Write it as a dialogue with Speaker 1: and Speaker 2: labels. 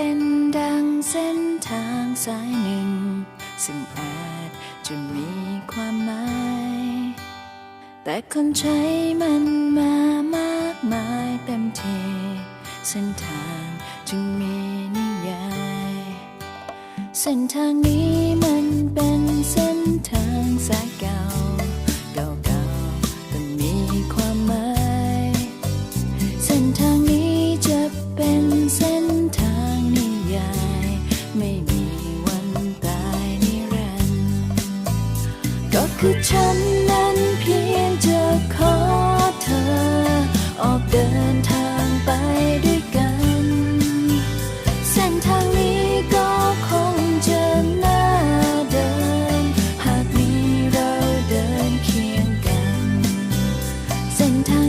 Speaker 1: เป็นดังเส้นทางสายหนึ่ง ซึ่งอาจจะมีความหมาย แต่คนใช้มันมามากมายเต็มทีเส้นทางจึงมีนิยาย เส้นทางนี้มันเป็นเส้นทางสาย ไม่มีวันตายนิรันก็คือฉันนั้นเพียงจะขอเธอ ออกเดินทางไปด้วยกัน เส้นทางนี้ก็คงจะน่าเดิน หากมีเราเดินเคียงกัน เส้นทาง